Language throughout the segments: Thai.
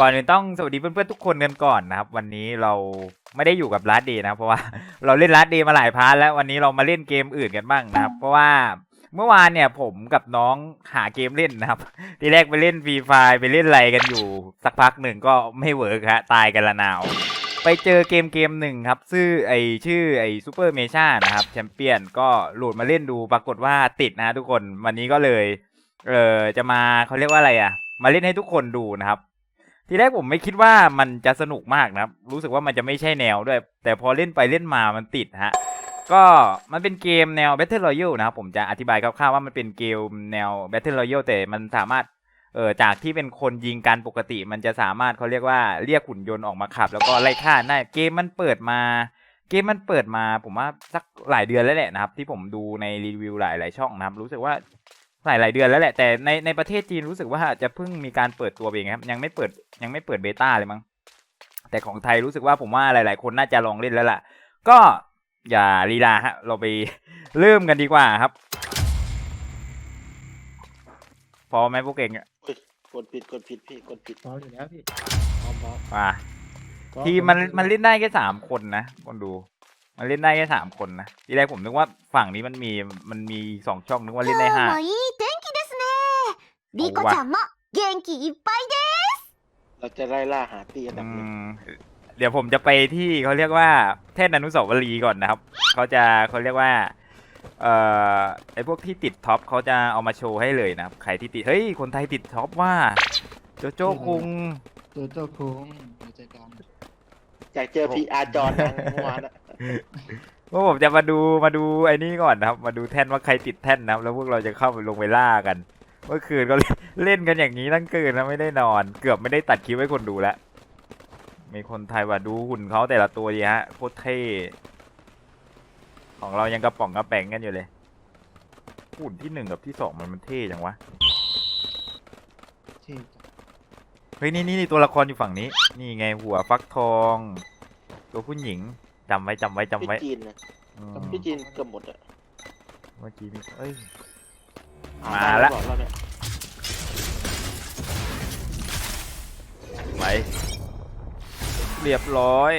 ก่อนอื่นต้องสวัสดีเพื่อนๆทุกคนกันก่อนนะครับ วันนี้เราไม่ได้อยู่กับลาดเดย์นะครับเพราะว่าเราเล่นลาดเดย์มาหลายพาร์ทแล้ววันนี้เรามาเล่นเกมอื่นกันบ้างนะครับ เพราะว่าเมื่อวานเนี่ยผมกับน้องหาเกมเล่นนะครับทีแรกไปเล่นฟรีไฟไปเล่นอะไรกันอยู่ สักพักหนึ่งก็ไม่เวิร์กฮะตายกันละนาว ไปเจอเกมเกมหนึ่งครับชื่อไอชื่อไอซูเปอร์เมชานะครับแชมเปี้ยนก็โหลดมาเล่นดูปรากฏว่าติดนะทุกคนวันนี้ก็เลยเออจะมาเขาเรียกว่าอะไรอะมาเล่นให้ทุกคนดูนะครับ ทีแรกผมไม่คิดว่ามันจะสนุกมากนะครับ รู้สึกว่ามันจะไม่ใช่แนวด้วย แต่พอเล่นไปเล่นมามันติดฮะ ก็มันเป็นเกมแนว Battle Royale นะครับ ผมจะอธิบายคร่าวๆว่ามันเป็นเกมแนว Battle Royale แต่มันสามารถเออจากที่เป็นคนยิงกันปกติ มันจะสามารถเขาเรียกว่าเรียกหุ่นยนต์ออกมาขับ แล้วก็ไล่ฆ่าได้เกมมันเปิดมา เกมมันเปิดมาผมว่าสักหลายเดือนแล้วแหละนะครับ ที่ผมดูในรีวิวหลายๆช่องนะครับ รู้สึกว่า หลายหลายๆเดือนแล้วแหละแต่ในในประเทศจีนรู้สึกว่าจะเพิ่งมีการเปิดตัวเองครับยังไม่เปิดยังไม่เปิดเบต้าเลยมั้งแต่ของไทยรู้สึกว่าผมว่าหลาย ๆ คนน่าจะลองเล่นแล้วล่ะ ก็อย่าลีลาฮะเราไปเริ่มกันดีกว่าครับ พอไหมพวกเองอะกดผิดกดผิดพี่กดผิดพร้อมอยู่แล้วพี่พร้อมพร้อมมาพร้อทีมมันมันเล่นได้แค่สามคนนะคนดู มันเล่นได้แค่สามคนนะทีแรกผมนึกว่าฝั่งนี้มันมีมันมีสองช่องนึกว่าเล่นได้ห้า リコちゃんも元気いっぱいで เราจะไล่ล่าหาตีอันดั อื บหนึ่ง มเดี๋ยวผมจะไปที่เขาเรียกว่าแท่นอนุสาวรีย์ก่อนนะครับเขาจะเขาเรียกว่า เอ่อไอพวกที่ติดท็อปเขาจะเอามาโชว์ให้เลยนะครับใครที่ติดเฮ้ยคนไทยติดท็อปว่า โจโจ้คุง เจอเจ้าคุงเดี๋ยวเจอกัน อยากเจอพีอาร์จอนนะเมื่อวานอะ ว่าผมจะมาดูมาดูไอ้นี่ก่อนนะครับ มาดูแท่นว่าใครติดแท่นนะครับ แล้วพวกเราจะเข้าไปลงไปล่ากัน เมื่อคืนก็เล่นเล่นกันอย่างนี้ทั้งคืนนะไม่ได้นอน เกือบไม่ได้ตัดคลิปให้คนดูแล้ว มีคนไทยว่าดูหุ่นเขาแต่ละตัวดีฮะโคตรเท่ของเรายังกระป๋องกระแป๋งกันอยู่เลย หุ่นที่หนึ่งกับที่สองมันมันเท่จังวะเท่จังเฮ้ยนี่นี่นี่ตัวละครอยู่ฝั่งนี้ นี่ไงหัวฟักทอง ตัวผู้หญิงจำไว้จำไว้จำพี่ไว้จีนนะอืมพี่จีนเกือบหมดอะ เมื่อกี้นี่เอ้ยห มาได้ละบอกเราเนี่ยไว้เรียบร้อย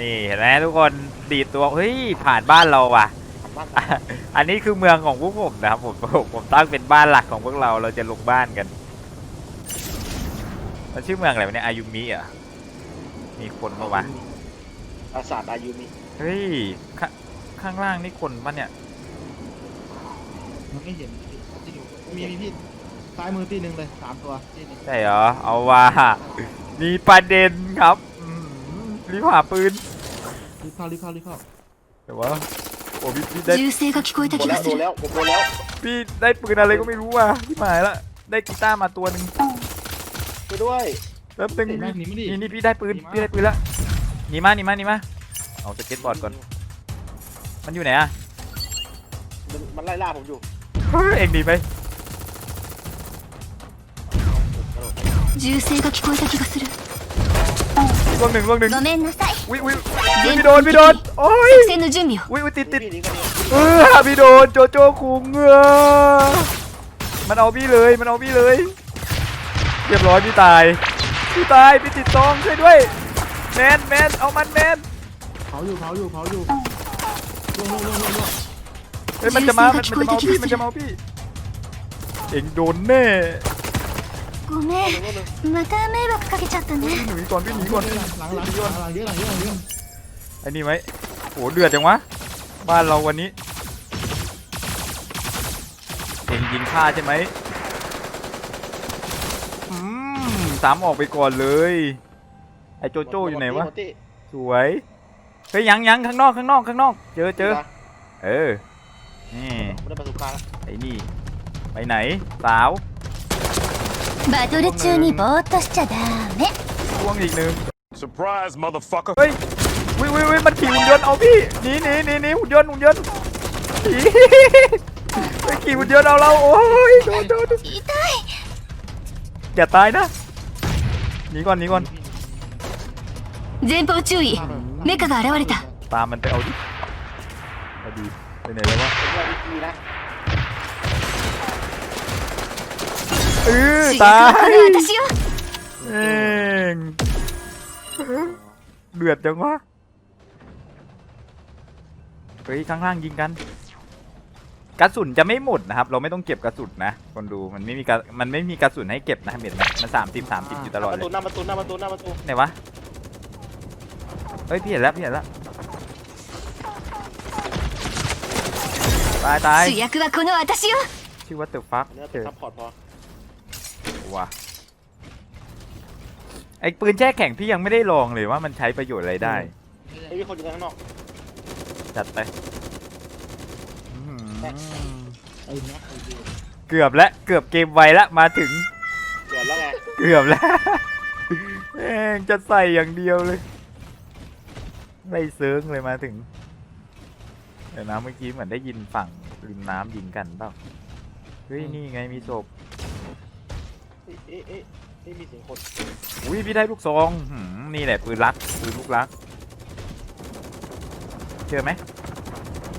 นี่เห็นไหมทุกคนดีดตัวเฮ้ยผ่านบ้านเราว่ะทำบ้านอะ อันนี้คือเมืองของพวกผมนะครับผมผมผมตั้งเป็นบ้านหลักของพวกเราเราจะลงบ้านกันมันชื่อเมืองอะไรวะเนี่ยอายุมิเหรอะมีคนปะวะปราสาทอายุมิเฮ้ยข้าข้างล่างนี่คนปะเนี่ย มันไม่เห็นพี่ที่อยู่มีมีพี่ซ้ายมือตีหนึ่งเลยสามตัวที่นี่ ใช่เหรอเอาว่ามีประเด็นครับอืมรีบหาปืน รีบเข้ารีบเข้ารีบเข้า แต่ว่าโอ้พี่พี่ได้ 銃声が聞こえた โดน 気 แล้ が ว す โดน る แล้วผมโดนแล้ว พี่ได้ปืนอะไรก็ไม่รู้ว่ะที่หมายละได้กีตาร์มาตัวหนึ่ง ไปด้วย แป๊บนึง เห็นไหมหนีไม่ดี นี่นี่พี่ได้ปืน หนีมา พี่ได้ปืนละหนีมาหนีมาหนีมาเอาสเก็ตบอร์ดก่อน มันอยู่ไหนอะ มันมันไล่ล่าผมอยู่ เฮ้ยเอ็งดีไป ผมกระโดด 銃声が聞こえた気がする ล่วงหนึ่งล่วงหนึ่ง ごめんなさい วิวิวิพี่โดนพี่โดนโอ้ย 作戦の準備を วิวิติดติด พี่นี่ก็เนี่ย เออพี่โดนโจโจ้คุงเออมันเอาพี่เลยมันเอาพี่เลย เรียบร้อยพี่ตายพี่ตายพี่ติดซองช่วยด้วยแมนแมนเอามันแมน เผาอยู่เผาอยู่เผาอยู่ลงลงลงลงลง เฮ้ยมันจะมามันมันจะมาเอาพี่มันจะมาเอาพี่เอ็งโดนแน่ ごめんまた迷惑かけちゃった พี่ ね หนีก่อนพี่หนีก่อน หลังหลังหลังหลังหลังเยอะหลังเยอะหลังเยอะ ไอ้นี่ไหมโหเดือดจังวะบ้านเราวันนี้เอ็งยิงฆ่าใช่ไหมอืมสามออกไปก่อนเลยไอ้โจโจ้อยู่ไหนวะ มดตี้ สวยเฮ้ยยังยังข้างนอกข้างนอกข้างนอก เจอเจอ เออ นี่ ไม่ได้ประสบการณ์ ไอ้นี่ ไปไหน สาว バトル中にぼーっとしちゃダメ ช่วงอีกหนึ่ง Surprise, motherfucker. เฮ้ยวิววิววิมันขี่หุ่นยนต์เอาพี่หนีหนีหนีหนีหุ่นยนต์หุ่นยนต์หนีไปขี่หุ่นยนต์เอาเราโอ้ยโดนโดนโดน 痛い อย่าตายนะหนีก่อนหนีก่อน 前方注意メカが現れた ตามมันไปเอาดิเอาดี ไปไหนแล้ววะเออตายเองเดือดจังวะเฮ้ยข้างล่างยิงกัน กระสุนจะไม่หมดนะครับ เราไม่ต้องเก็บกระสุนนะคนดูมันไม่มีกระมันไม่มีกระสุนให้เก็บนะเห็นไหมันสามสิบสามสิบอยู่ตลอดเลระยตูหน้าประตูหน้าประตูหน้าประตูไหนวะเฮ้ยพี่เห็นแล้วพี่เห็นแล้ว ตายตาย 主役はこの私よ ชื่อว่าเตอร์ฟัก อันนี้ เจ เป็น อ ซัพพอร์ตพอ ว่ะไอ้ปืนแช่แข็งพี่ยังไม่ได้ลองเลยว่ามันใช้ประโยชน์อะไรได้ ไอ้ยมีคนอยู่ข้างนอก จัดไปอื้อหือ ไอ้แม็กไอ้เดียว เกือบแล้วเกือบเกมไวแล้วมาถึง เดือดแล้วไง เกือบแล้ว แม่งจะใส่อย่างเดียวเลยไล่เซิร์งเลยมาถึง เดี๋ยวนะเมื่อกี้เหมือนได้ยินฝั่งริมน้ำยิงกันเปล่าเฮ้ยนี่ไงมีศพเอ๊ะเอ๊ะเอ๊ะเอ๊ะมีเสียงคนอุ้ยพี่ได้ลูกซองหืมนี่แหละปืนรักปืนลูกรักเจอไหม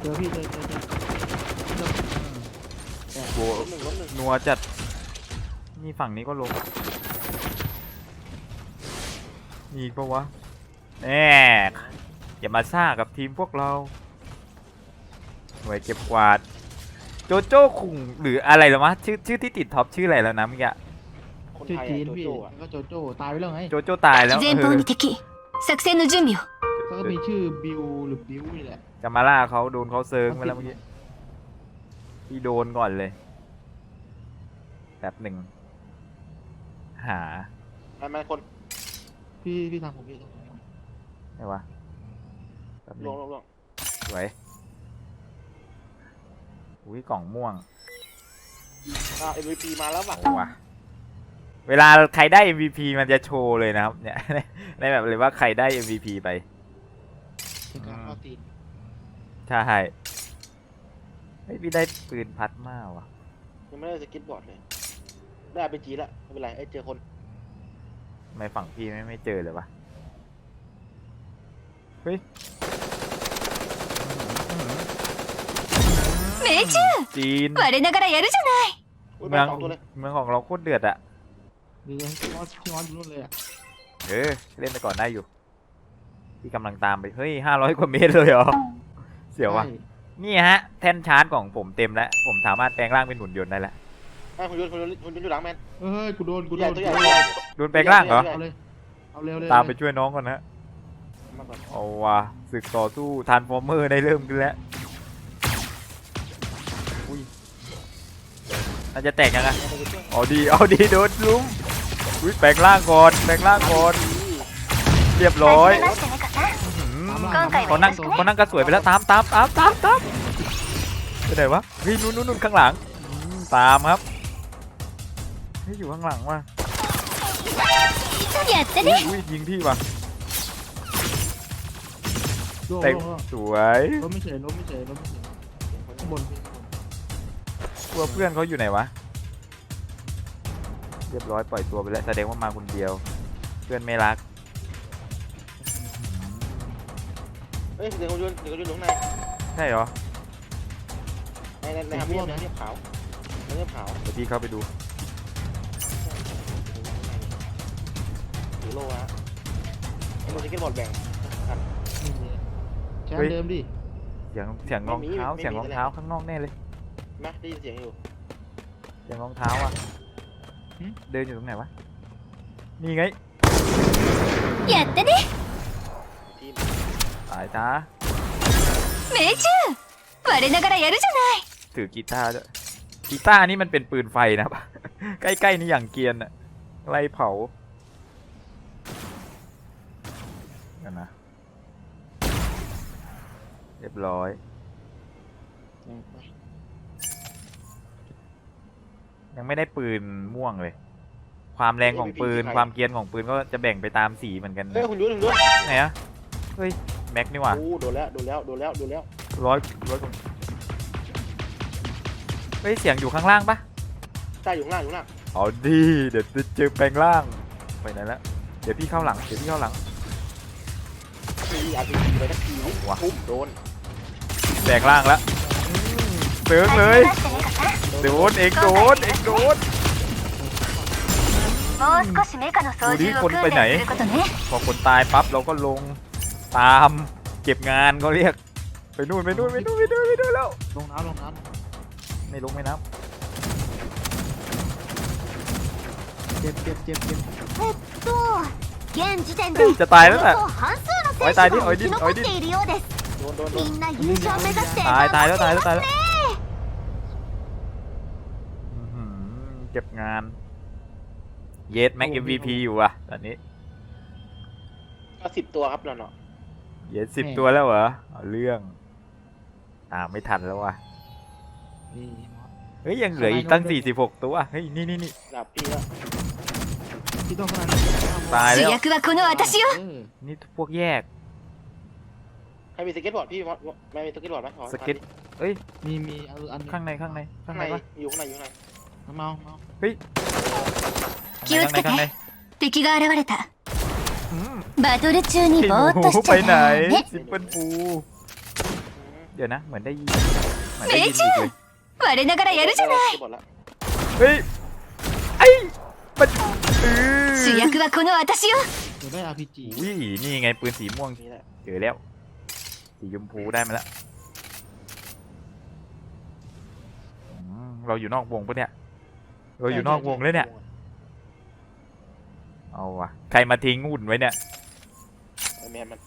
เจอพี่เจอเจอเจอโว้ล้มหนึ่งล้มหนึ่งนัวจัดนี่ฝั่งนี้ก็ลงมีอีกปะวะแน่อย่ามาซ่ากับทีมพวกเราหน่ วยเก็บกวาด โจโจ้คุงหรืออะไรแล้ววะชื่อชื่อที่ติดท็อปชื่ออะไรแล้วนะเมื่อกี้ คน ชื่อ ไทย จี อะ น โจ พี่ โจ้อะ แล้วก็โจโจ้ตายไปแล้วไง โจโจ้ตายแล้ว 前 เอ 方 อ に敵作戦の準備を แล้วก็มีชื่อบิวหรือบิวนี่แหละ จะมาล่าเขาโดนเขาเซิร์งไปแล้วเมื่อกี้พี่โดนก่อนเลยแบบหนึ่งหา มันมันคน พี่พี่ทำผมพี่ทำผม ไงวะแบบห ล นึ่ ง ง ลงลง สวย อุ้ยกล่องม่วงอ่า MVP มาแล้วป่ะโอ้วะเวลาใครได้ MVP มันจะโชว์เลยนะครับ เนี่ย ในแบบเลยว่าใครได้ MVP ไป เป็นการเข้าตีนใช่เฮ้ยพี่ได้ปืนพัดมากว่ะ ยังไม่ได้สกิทบอร์ดเลย ได้ไปจีแล้วไม่เป็นไรไอ้ยเจอคนทำไมฝั่งพี่ไม่ไม่เจอเลยวะ เฮ้ย 命中 จีน 我ながらやるじゃない อุ้ย เมื มา อง สองตัวเลย เมืองของเราโคตรเดือดอะ ดูเลยพี่ออสพี่ออสอยู่นู่นเลยอ่ะ เออ เล่นไปก่อนได้อยู่ พี่กำลังตามไป เฮ้ยห้าร้อยกว่าเมตรเลยเหรอ เสียววะ ใช่ นี่ฮะ แท่นชาร์จของผมเต็มแล้ว ผมสามารถแปลงร่างเป็นหุ่นยนต์ได้แล้ว ไอ้คุณยุนคุณยุนคุณยุนอยู่หลังแมน เฮ้ยกูโดนกู ตัว โด ใหญ่ น ตัวใหญ่ตัวใหญ่ โดนแปลงร่างเหรอ เอาเลยเอาเร็วเลย ตามไปช่วยน้องก่อนนะ มาก่อน เอาว่ะศึกต่อสู้ทานฟอร์เมอร์ได้เริ่มขึ้นแล้ว มันจะแตกยังไงอ๋อดีเอาดีโดนลุ้มอุ้ยแปลงร่างก่อนแปลงร่างก่อนเรียบร้อยเขานั่งเขานั่งกระสวยไปแล้วตามตามตามตามตามไปไหนวะเฮ้ยนู่นนู่นข้างหลังตามครับเฮ้ยอยู่ข้างหลังว่ะอุ้ยยิงที่ว่ะแต่สวยล้ไม่เฉยล้ไม่เฉยล้ไม่เฉยข้างบน ตัวเพื่อนเขาอยู่ไหนวะ เรียบร้อยปล่อยตัวไปแล้วแสดงว่ามาคนเดียว เพื่อนไม่รัก เอ้ยเดี๋ยวคุณยุนเดี๋ยวคุณยุนอยู่ข้างในใช่เหรอ ในในในฮัมเมียในเรียบขาวในเรียบขาวเดี๋ยวพี่เข้าไปดู ถือโล่ฮะไอ้โมสกิทบอร์ดแบ่งกันนี่เลยแชมเฮ้ยป์เดิมดิ เสียงเสียงรองเท้าไม่มีเสียงรองไม่มีเท้าข้างนอกแน่เลย ไหมได้ยินเสียงอยู่ เสียงรองเท้าอ่ะเดินอยู่ตรงไหนวะ นี่ไง やってね ทีม ตายจ้า 命中我ながらやるじゃない ถือกีตาร์ด้วยกีตาร์นี่มันเป็นปืนไฟนะครับ ใกล้ๆนี่อย่างเกรียนอะไล่เผากันนะ เรียบร้อย ยังไม่ได้ปืนม่วงเลย ความแรงของปืน ความเกรียนของปืนก็จะแบ่งไปตามสีเหมือนกันเฮ้ยนะคุณยุนคุณยุนไหนอะเฮ้ยแม็กนี่หว่าโอ้โดนแล้วโดนแล้วโดนแล้วโดนแล้วร้อยร้อยกว่าเฮ้ยเสียงอยู่ข้างล่างปะใต้อยู่ข้างล่างอยู่ข้างล่างเอาดีเดี๋ยวจะเจอแปลงร่างไปไหนแล้วเดี๋ยวพี่เข้าหลังเดี๋ยวพี่เข้าหลังทีอาร์พีไปทักทีว่ะปุ๊บโดนแปลงร่างแล้วเซิร์งเลย โดนเอกโดนเอกโดนดูดิคนไปไหน พอคนตายปั๊บเราก็ลงตามเก็บงานเขาเรียก ไปนู่นไปนู่นไปนู่นไปนู่นไปนู่นแล้วลงน้ำลงน้ำไม่ลงไม่น้ำเจ็บเจ็บเจ็บเจ็บจะตายแล้วแหละอ้ตายดิอ้อยดิอ้อยดิตายตายแล้วตายแล้วตายแล้ว เก็บงาน เยสแม็ก MVP อยู่อ่ะ ตอนนี้ ก็สิบตัวครับเราเนาะ เยสสิบตัวแล้วเหรอเอาเรื่อง ตามไม่ทันแล้วว่ะ นี่มอส เฮ้ย ยังเหลืออีกตั้ง 46 ตัว เฮ้ย นี่นี่นี่ ดับพี่แล้ว พี่ต้องขนาดนั้น ตาย 主 แล้ว 役はこの私よ เออ นี่พวกแยก ใครมีสเก็ตบอร์ดพี่มอสไม่มีสเก็ตบอร์ดไหมขอ สเก็ต เอ้ย มีมีอันอันหนึ่ง ข้างในข้างใน ข้า ข้าง ง ใน ในปะ อยู่ข้างในอยู่ข้างใน เมาเมา 気をつけてข้างใน 敵が現れた อืม バトル中に ไอ้ ぼ ห ーっと นู しち ไป ゃ ไหน ダメ ซิมเปิลฟู อืม เดี๋ยวนะ เหมือนได้ยินเหมือนได้ยินอีกเลย 我ながらやるじゃない สเก็ตบอร์ดแล้ว เฮ้ย ไอ้มันเออ 主役はこの私よ เดี๋ยวได้ RPG อุ้ยนี่ไงปืนสีม่วง นี่แหละ เจอแล้ว สีชมพูได้มาแล้วอืมเราอยู่นอกวงปะเนี่ย เราอยู่นอกวงเลยเนี่ย เอาวะใครมาทิ้งหุ่นไว้เนี่ย ไอ้แมนมัน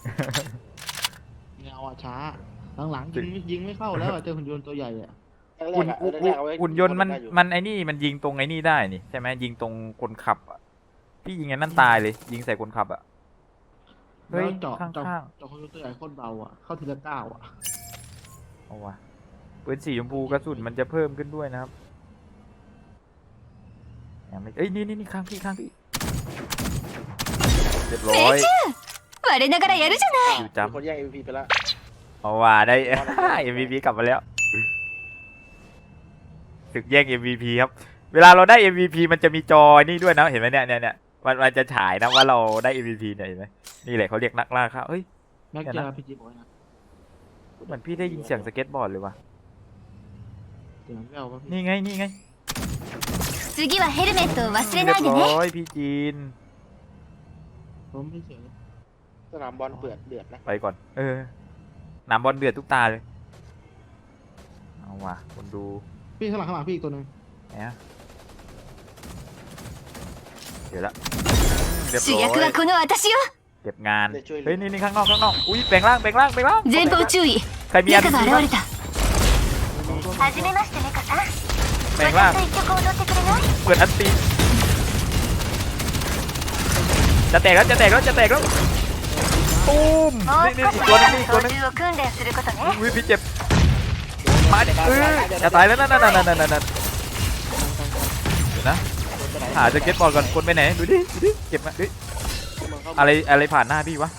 เงาอะช้า หลังๆยิงไม่ยิงไม่เข้าแล้วอะเจอหุ่นยนต์ตัวใหญ่อะแรหุ่นกๆอะเอหุ่อนแรกๆเอาไว้หุ่นยนต์มันได้อมันไอ้นี่มันยิงตรงไอ้นี่ได้นี่ใช่ไหมยิงตรงคนขับอะพี่ยิงไอ้นั่นตายเลย ยิงใส่คนขับอะเฮ้ยแล้วเจาะข้างๆเจาะเจาะหุ่นยนต์ตัวใหญ่โคตรเบาอะเข้าทีละเก้าอะเอาวะปืนสีชมพูกระสุนมันจะเพิ่มขึ้นด้วยนะครับ ยังไม่เอ้ยนี่นี่นี่ข้างพี่ข้างพี่เรียบร้อย 我ながらやるじゃない อยู่จำ มีคนแย่ง MVP ไปแล้ว เอาว่าได้ เอาได้ MVP กลับมาแล้วศึกแย่ง MVP ครับ เวลาเราได้ MVP มันจะมีจอนี่ด้วยนะเห็นไหมเนี่ยเนี่ยเนี่ยมันมันจะฉายนะว่าเราได้ MVP เนี่ยเห็นไหมนี่แหละเขาเรียกนักล่าข้าวเฮ้ย แม็ก เดี๋ยว เจอ นะ RPG บอกนะ เหมือนพี่ได้ยินเสียงสเก็ตบอร์ดเลยว่ะ เสียงแววป่ะพี่ นี่ไงนี่ไง 次はヘルメットを忘れ เรี ない ย บ で ร้ ね อยพี่จีน ผมไม่เฉย สนามบอลเปื่อนเดือดนะ ไปก่อน เออหนามบอลเดือดทุกตาเลย เอาว่ะคนดู พี่ข้างหลังข้างหลังพี่อีกตัวหนึ่ง เนี่ยเดี๋ยวละเรียบ 主 ร้อ 役はいこの私よ เก็บงาน จะช่วยเหลื เฮ้ย อ นี่นี่ข้างนอกข้างนอก อุ้ยแปลงร่างแปลงร่างแปลงร่าง 前方注意 ใครมี メ อัน カが นี้ 現 บ้าง れたはじめましてメカさん แรงล่าเปิดอันตีจะแตกแล้วจะแตกแล้วจะแตกแล้วตูมนี่นี่อีกตัวนึงนี่อีกตัวนึงวิพี่เจ็บมาดิเออจะตายแล้วนั่นนั่นนั่นนั่นนั่นเดี๋ยวนะหาจะเก็ตบอลก่อนคนไปไหนดูดิดูดิเก็บมาอะไรอะไรผ่านหน้าพี่วะ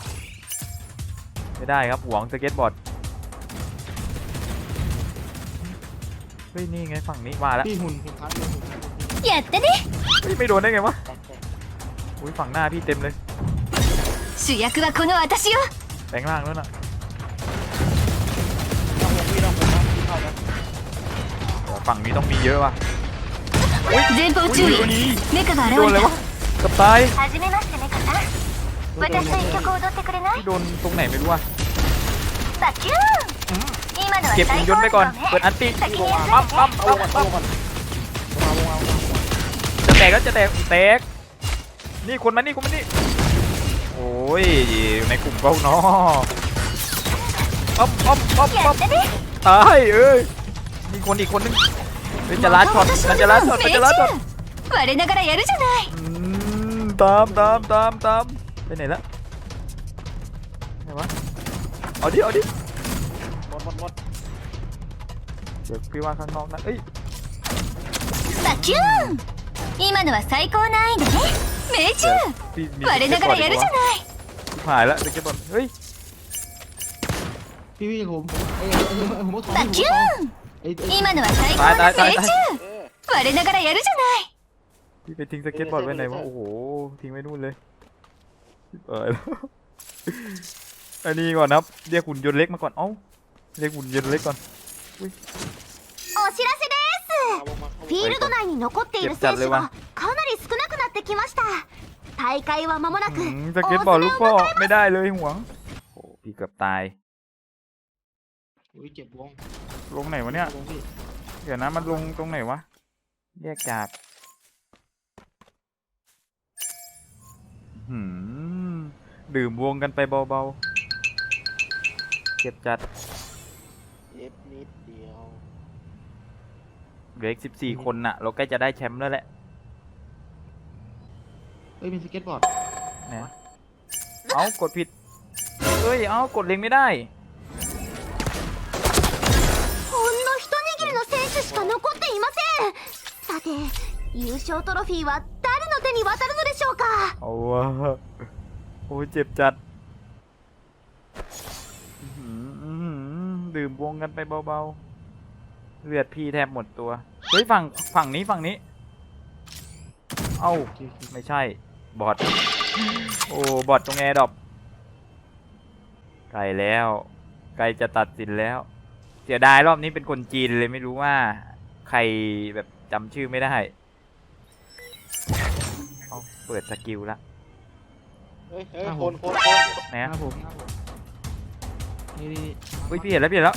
ไม่ได้ครับหวงสเก็ตบอร์ด เฮ้ยนี่ไงฝั่งนี้มาแล้ว พี่หุ่นหุ่นพัดเลยหุ่นพัดเลย やったね เฮ้ยไม่โดนได้ไงวะอุ้ยฝั่งหน้าพี่เต็มเลย 主役はこの私よ แปลงร่างแล้วน่ะ ต้องวงพี่ต้องวงนะพี่เข้านะ ฝั่งนี้ต้องมีเยอะว่ะ 前方 อุ้ย 注 ดู 意 นี่ メカが โดน 現 เล れ ยวะ た กับตาย はじめましてメカさん私と一曲踊ってくれない พี่โดนตรงไหนไม่รู้ว่ะ バキューン今のは เก็บหุ่นยนต์ไปก่อนเปิดอันติ 先にやる ปั๊มปั๊ม เอา ปั๊ม วงก่อนเอา ปั๊ม วงก่อนวงเอาวงเอาวง จะแตกแล้วจะแตกแตก นี่คนมานี่คนมานี่ โอ้ยในกลุ่มเขาเนาะปั๊มปั๊มปั๊ม や ปั๊ม ったね ตายเอ้ยมีคนอีกคนนึงเฮ้ยจะลัดช็อตมันจะลัดช็อตมันจะลัดช็อต 我ながらやるじゃない อืมตามตามตามตามไปไหนละไหนวะเอาดิเอาดิ หมดหมดหมด เดี๋ยวพี่ว่าข้างนอกนะเอ้ย バキューン今のは最高難易度ね命中 พี่มี 我ながらやるじゃない ชิบหายละเด็กบอลเฮ้ย พี่พี่ผมผมเอ้ยเอ้ยเอ้ยผมว่าทอง バキューン ไอ้ไอ้ 今のは最高ตายตาย の ตาย 命 ตาย 中 เออ 我ながらやるじゃない พี่ไปทิ้งสเก็ตบอร์ดไว้ไหนวะโอ้โหทิ้งไว้นู่นเลยเออ อันนี้ก่อนนะครับเรียกหุ่นยนต์เล็กมาก่อนเอ้าเรียกหุ่นยนต์เล็กก่อน お 知らせですเอาวงมาเอาวง フィールド内に残っている選手がかなり少なくなって ってきました大会は間もなく อืมสเก็ตบอร์ดลูกพ่อไม่ได้เลยห่วงโอ้พี่เกือบตาย อุ้ยเจ็บวง ลงไหนวะเนี่ย วงพี่ เดี๋ยวนะมันลงตรงไหนวะแยกจากหืมดื่มวงกันไปเบาๆเจ็บจัด เอฟนิด เดียว เหลืออีกสิบสี่คนน่ะ เราใกล้จะได้แชมป์แล้วแหละ เอ้ยมีสเก็ตบอร์ด นะเอากดผิดเอ้ยเอากดเล็งไม่ได้ ほんの一握りの選手しか残っていませんさて優勝トロフィーは誰の手に渡るのでしょうか เอาวะโอ้ยเจ็บจัดอื้อหืออื้อหือดื่มวงกันไปเบาๆ เลือดพี่แทบหมดตัว เฮ้ยฝั่งฝั่งนี้ฝั่งนี้ เอ้าโอเคโอเคไม่ใช่ บอทโอ้บอทตรงแอร์ดรอปไกลแล้วไกลจะตัดสินแล้ว เสียดายรอบนี้เป็นคนจีนเลยไม่รู้ว่า ใครแบบจำชื่อไม่ได้เอาเปิดสกิลละเฮ้ยเฮ้ยคนคนคนไหนหอะน้าผมหน้าผมนี่นี่นี่อุ้ยพี่เห็นแล้วพี่เห็นแล้ว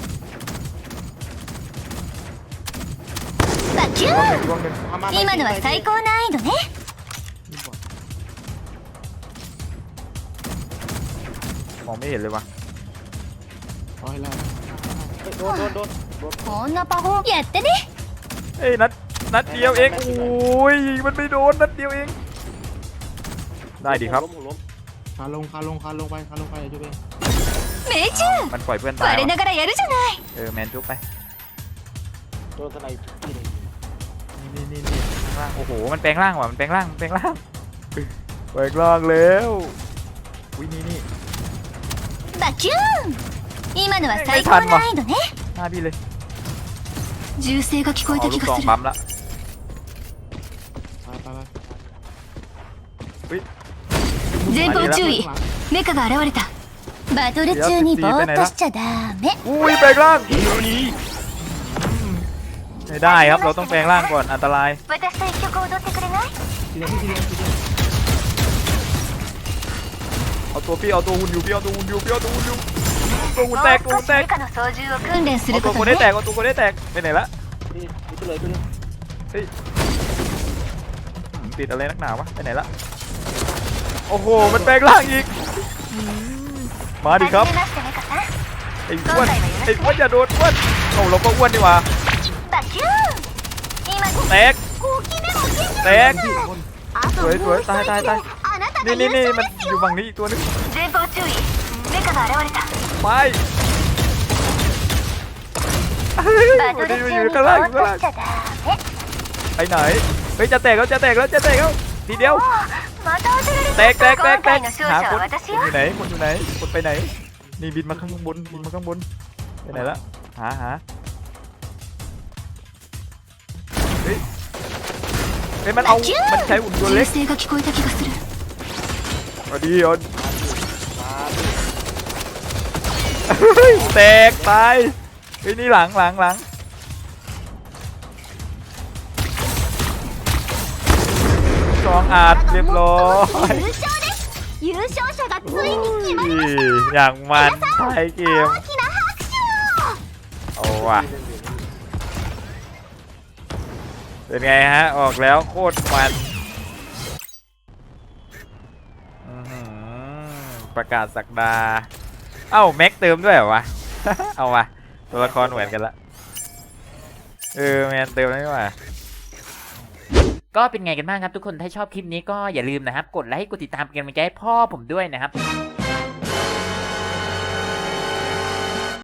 キュ ร่วง ー หนึ่งร่วงหนึ่ง มามา 今のは最高難易度ね นี่บอร์ด มองไม่เห็นเลยวะ ร้อยแล้ว เฮ้ยโดนโดนโดนโดน こんなパフォーやってね เอ้ยนัดนัดเดียวเองโอ้ยมันไม่โดนนัดเดียวเอง ได้ดีครับ ล้มผมล้ม คาลงคาลงคาลงไปคาลงไปเดี๋ยวจะเป็น 命 อ้าว 中 มันปล่อยเพื่อนตาย 我 วะ ながらやるじゃない เออแมนจุ๊บไป โดนสไนป์ทีหนึง นี่นี่ นี่ข้างล่างโอ้โห มันแปลงร่างว่ะ มันแปลงร่างมันแปลงร่าง แปลงร่างแล้วอุ้ยนี่นี่ バキューン今のは最高難易度ね หน้าพี่เลย 銃声が聞こえ เอา た ลู 気 กซ が อง する ปั๊มละ ไปไปไป 前方注意 ข้างหลัง メカが現れたバトル中にぼーっとしちゃダメ อุ้ยแปลงร่าง ไม่ได้ครับ เราต้องแปลงร่างก่อน อันตราย 私と一曲踊ってくれない ทีเดียวพี่ทีเดียวทีเดียว เอาตัวพี่ เอาตัวหุ่นอยู่พี่ เอาตัวหุ่นอยู่พี่ เอาตัวหุ่นอยู่ตัวหุ่นแตกตัวหุ่นแตก の操縦を訓練す เอา る ตั こ ว と คนได้ ね แตก เอาตัวคนได้แตก ไปไหนละ นี่นี่ไปเลยไปเลย อืมติดอะไรนักหนาวะ ไปไหนละ โอ้โห มันแปลงร่างอีกอืมมาดิครับ 初めましてメカさん ไอ้อ้วน ไอ้อ้วนอย่าโดนอ้วนเอาเราก็อ้วนดีกว่า バキューン今 แตกเตกสวยสวยตายตายตายนี่นี่นี่มันอยู่ฝั่งนี้อีกตัวนึงไปวันนี้อยู่ข้างล่างยู่ข้างล่างไปไหนเฮ้ยจะแตกแล้วจะแตกแล้วจะแตกแล้วทีเดียวแตกแตกแตกแตกหาคนอยู่ไหนคนอยู่ไหนคนไปไหนนี่บินมาข้างบนบินมาข้างบนไปไหนละหาหา ฮ้ยเฮ้ยมันเอามันใช้หุ่นยนต์ 銃 เล็ก 声が聞こえた気がする เอาดีเอา มาดิ เฮ้ยแตกตายเฮ้ยนี่หลังหลังหลังสองอาจเรียบร้อย 優勝です優勝者がついに決まり อย่างมันท้ายเกม 大きな拍手を เอาว่ะ เ เป็นไงฮะ ออกแล้วโคตรมันอือหือประกาศสักดา เอ้าแม็กเติมด้วยเหรอวะ เอาวะตัวละครเหมือนกันละ เออแมนเติมได้ไหมก็เป็นไงกันบ้างครับทุกคน ถ้าชอบคลิปนี้ก็อย่าลืมนะครับ กดไลค์ กดติดตามเป็นกำลังใจให้พ่อผมด้วยนะครับ